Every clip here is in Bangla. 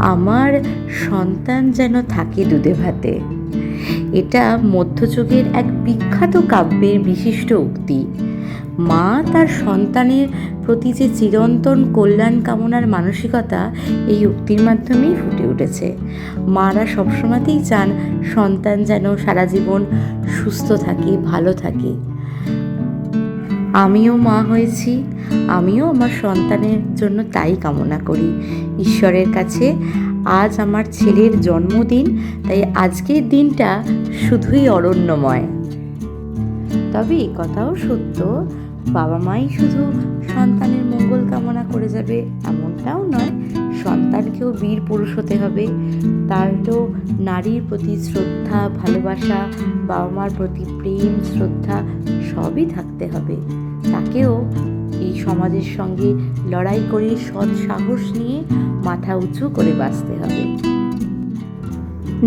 আমার সন্তান যেন থাকে দুধে ভাতে। এটা মধ্যযুগের এক বিখ্যাত কাব্যের বিশিষ্ট উক্তি। মা তার সন্তানের প্রতি যে চিরন্তন কল্যাণ কামনার মানসিকতা এই উক্তির মাধ্যমেই ফুটে উঠেছে। মারা সবসময়তেই চান সন্তান যেন সারা জীবন সুস্থ থাকে, ভালো থাকে। আমিও মা হয়েছি, আমিও আমার সন্তানের জন্য তাই কামনা করি। ঈশ্বরের কাছে। আজ আমার ছেলের জন্মদিন, তাই আজকের দিনটা শুধুই অরণ্যময়। তবে এ কথাও সত্য, বাবা মাই শুধু সন্তানের মঙ্গল কামনা করে যাবে, এমনটাও নয়, সন্তানকেও বীর পুরুষ হতে হবে। তারও নারীর প্রতি শ্রদ্ধা, ভালোবাসা, বাবা মার প্রতি প্রেম, শ্রদ্ধা সবই থাকতে হবে। তাকেও এই সমাজের সঙ্গে লড়াই করে সৎ সাহস নিয়ে মাথা উঁচু করে বাঁচতে হবে।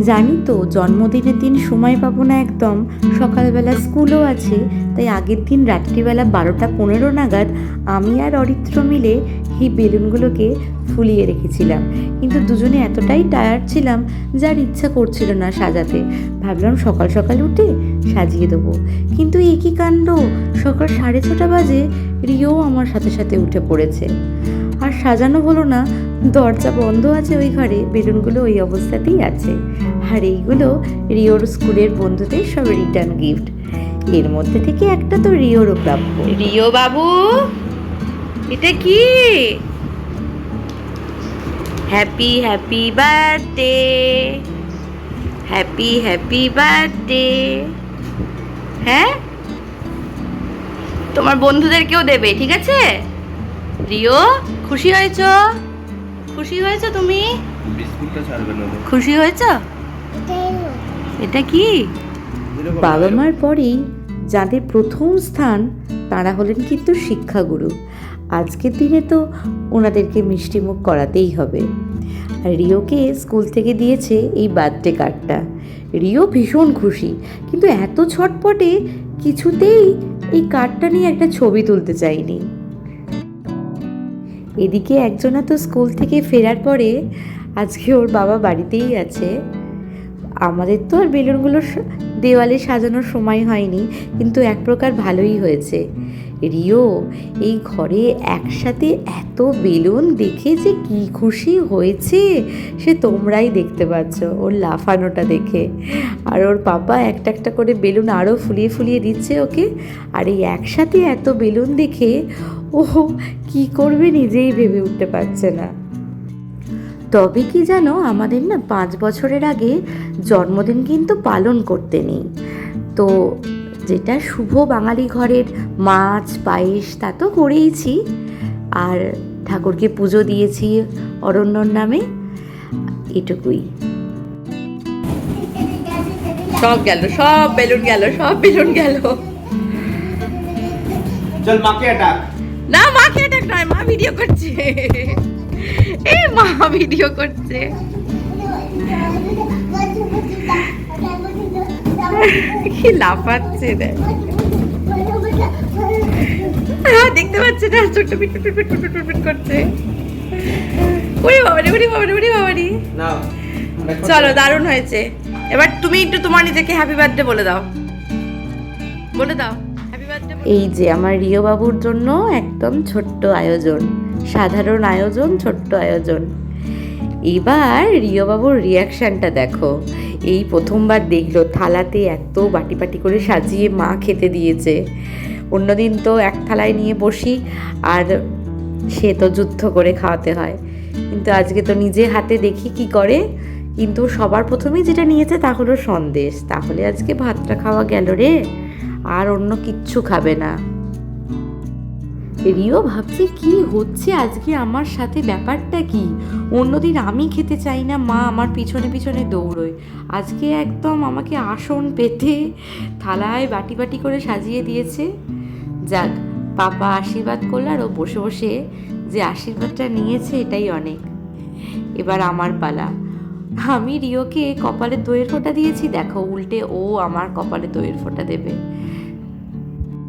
জানি তো, জন্মদিনের দিন সময় পাবো না একদম। সকালবেলা স্কুলও আছে, তাই আগের দিন রাত্রিবেলা বারোটা পনেরো নাগাদ আমি আর অরিত্র মিলে এই বেলুনগুলোকে ফুলিয়ে রেখেছিলাম। কিন্তু দুজনে এতটাই টায়ার্ড ছিলাম যার ইচ্ছা করছিল না সাজাতে। ভাবলাম সকাল সকাল উঠে সাজিয়ে দেবো। কিন্তু এই কী কাণ্ড? সকাল সাড়ে ছটা বাজে, রিও আমার সাথে সাথে উঠে পড়েছে। আর সাজানো হলো না দরজা বন্ধ আছে ওই ঘরে, বেলুনগুলো ওই অবস্থাতেই আছে। আর এইগুলো রিওর স্কুলের বন্ধুদের সব রিটার্ন গিফট এর মধ্যে থেকে একটা তো রিওরও প্রাপ্য। রিও বাবু, এটা কি? Happy happy birthday happy happy birthday হ্যাঁ? তোমার বন্ধুদেরকেও দেবে, ঠিক আছে? রিও, খুশি হয়েছ? খুশি হয়েছো তুমি? বিস্কুটটা ছাড়বে না খুশি হয়েছ? এটা কি? বাবা মার পরেই যাদের প্রথম স্থান তারা হলেন কিন্তু শিক্ষাগুরু। আজকের দিনে তো ওনাদেরকে মিষ্টিমুখ করাতেই হবে। আর রিওকে স্কুল থেকে দিয়েছে এই বার্থডে কার্ডটা। রিও ভীষণ খুশি কিন্তু এত ছটপটে কিছুতেই এই কার্ডটা নিয়ে একটা ছবি তুলতে চাইনি। এদিকে একজনা তো স্কুল থেকে ফেরার পরে আজকে ওর বাবা বাড়িতেই আছে। আমাদের তো আর বেলুনগুলো দেওয়ালে সাজানোর সময় হয়নি, কিন্তু এক প্রকার ভালোই হয়েছে। রিও, এই ঘরে একসাথে এত বেলুন দেখে যে কি খুশি হয়েছে, সে তোমরাই দেখতে পাচ্ছ ওর লাফানোটা দেখে। আর ওর পাপা একটা একটা করে বেলুন আরও ফুলিয়ে ফুলিয়ে দিচ্ছে ওকে। আর এই একসাথে এত বেলুন দেখে ও কি করবে নিজেই ভেবে উঠতে পারছে না। তবে কি জানো আমাদের না পাঁচ বছরের আগে জন্মদিন কিন্তু পালন করতে নেই। তো যেটা শুভ বাঙালি ঘরের মাছ পায়েস তা তো করেইছি। আর ঠাকুরকে পুজো দিয়েছি অরণ্যর নামে এটুকুই। সব গেল সব বেলুন গেল সব বেলুন গেল। চল মাকে ডাক। না মা খেয়ে নয় মা ভিডিও করছে। এ মা ভিডিও করছে। কি লাফাচ্ছে দেখ। হ্যাঁ দেখতে পাচ্ছে না ছোট্ট পিট পিট পিট পিট পিট পিট করছে। উড়ি বাবারি উড়ি বাবারি উড়ি বাবারি। চলো দারুণ হয়েছে। এবার তুমি একটু তোমার নিজেকে হ্যাপি বার্থডে বলে দাও। বলে দাও। এই যে আমার রিও বাবুর জন্য একদম ছোট্ট আয়োজন, সাধারণ আয়োজন, ছোট্ট আয়োজন। এবার রিও বাবুর রিয়াকশনটা দেখো। এই প্রথমবার দেখল, থালাতে এত বাটি বাটি করে সাজিয়ে মা খেতে দিয়েছে। অন্যদিন তো এক থালায় নিয়ে বসি, আর সে তো যুদ্ধ করে খাওয়াতে হয়। কিন্তু আজকে তো নিজে হাতে দেখি কি করে। কিন্তু সবার প্রথমেই যেটা নিয়েছে তা হলো সন্দেশ। তাহলে আজকে ভাতটা খাওয়া গেল রে। আর অন্য কিচ্ছু খাবে না। রিও ভাবছে, কি হচ্ছে আজকে? আমার সাথে ব্যাপারটা কি? অন্যদিন আমি খেতে চাই না, মা আমার পিছনে পিছনে দৌড়োয়। আজকে একদম আমাকে আসন পেতে থালায় বাটি বাটি করে সাজিয়ে দিয়েছে। যাক, পাপা আশীর্বাদ করল আর ও বসে বসে যে আশীর্বাদটা নিয়েছে এটাই অনেক। এবার আমার পালা। আমি রিওকে কপালে দইয়ের ফোঁটা দিয়েছি, দেখো উল্টে ও আমার কপালে দইয়ের ফোঁটা দেবে।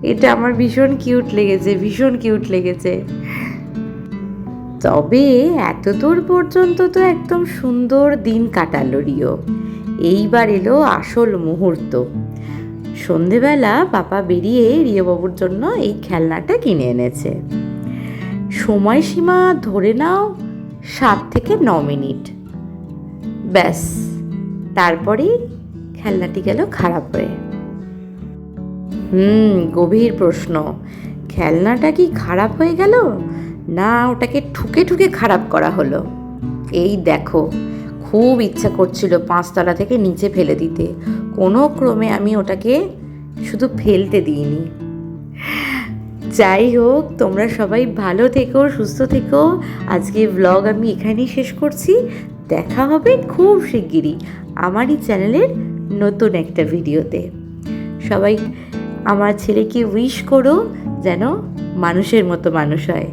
এটা আমার ভীষণ কিউট লেগেছে, ভীষণ কিউট লেগেছে। তবে এত দূর পর্যন্ত তো একদম সুন্দর দিন কাটালো রিও। এইবার এলো আসল মুহূর্ত। সন্ধেবেলা পাপা বেরিয়ে রিয়বাবুর জন্য এই খেলনাটা কিনে এনেছে। সময়সীমা ধরে নাও সাত থেকে ন মিনিট। ব্যাস, তারপরেই খেলনাটি গেল খারাপ হয়ে। হুম, গভীর প্রশ্ন। খেলনাটা কি খারাপ হয়ে গেল? না, ওটাকে ঠুকে ঠুকে খারাপ করা হলো। এই দেখো, খুব ইচ্ছা করছিল পাঁচতলা থেকে নিচে ফেলে দিতে। কোনো ক্রমে আমি ওটাকে শুধু ফেলতে দিইনি। যাই হোক, তোমরা সবাই ভালো থেকো, সুস্থ থেকো। আজকে ব্লগ আমি এখানেই শেষ করছি। দেখা হবে খুব শিগগিরই আমারই চ্যানেলের নতুন একটা ভিডিওতে। সবাই আমার ছেলেকে উইশ করো যেন মানুষের মতো মানুষ হয়?